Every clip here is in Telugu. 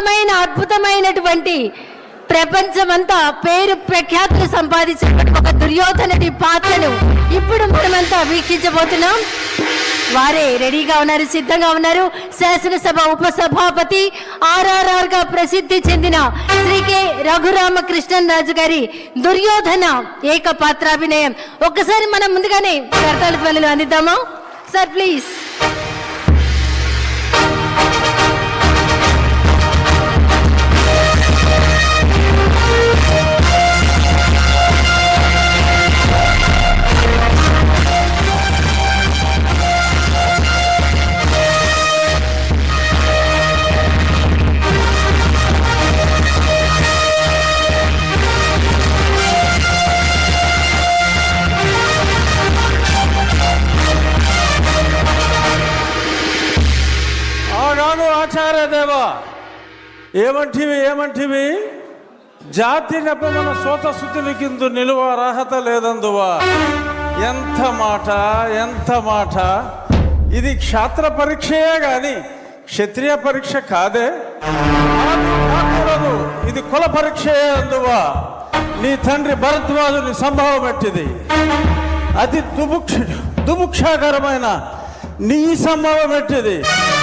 అద్భుతమైన అద్భుతమైనటువంటి ప్రపంచమంతా పేరు ప్రఖ్యాతులు సంపాదించినటువంటి ఒక దుర్యోధనటి పాత్రను ఇప్పుడు మనమంతా వీక్షించబోతున్నాం. వారే రెడీగా ఉన్నారు సిద్ధంగా ఉన్నారు. శాసనసభ ఉపసభాపతి ఆర్ఆర్ఆర్గా ప్రసిద్ధి చెందిన శ్రీ కె. రఘురామకృష్ణన్ రాజు గారి దుర్యోధన ఏకపాత్రాభినయం. ఒక్కసారి మనం ముందుగానే కర్తాల ధ్వనులు అందిద్దామా? Sir please. చేశారే దేవా ఏమంటివి ఏమంటివి? జాతి నెపమన సోత కింద నిలువ అర్హత లేదందువా? ఎంత మాట ఎంత మాట. ఇది క్షాత్ర పరీక్షయే కానీ క్షత్రియ పరీక్ష కాదే. కాకూడదు. ఇది కుల పరీక్షయే అందువా. నీ తండ్రి భరద్వాజుని సంభవం పెట్టింది అతి దుభుక్ష దుభుక్షాకరమైన నీ సంభవం పెట్టింది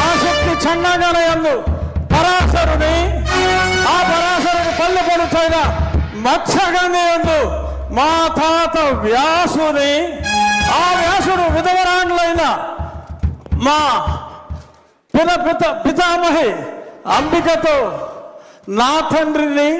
ఆసక్తి శక్తి పరాశరుని ఆ పరాశరుని పళ్ళు పడుతైన మత్స్యగంధి మా తాత వ్యాసుని ఆ వ్యాసుడు విధవరాండ్లైన మా పునపిత పితామహి అంబికతో నా తండ్రిని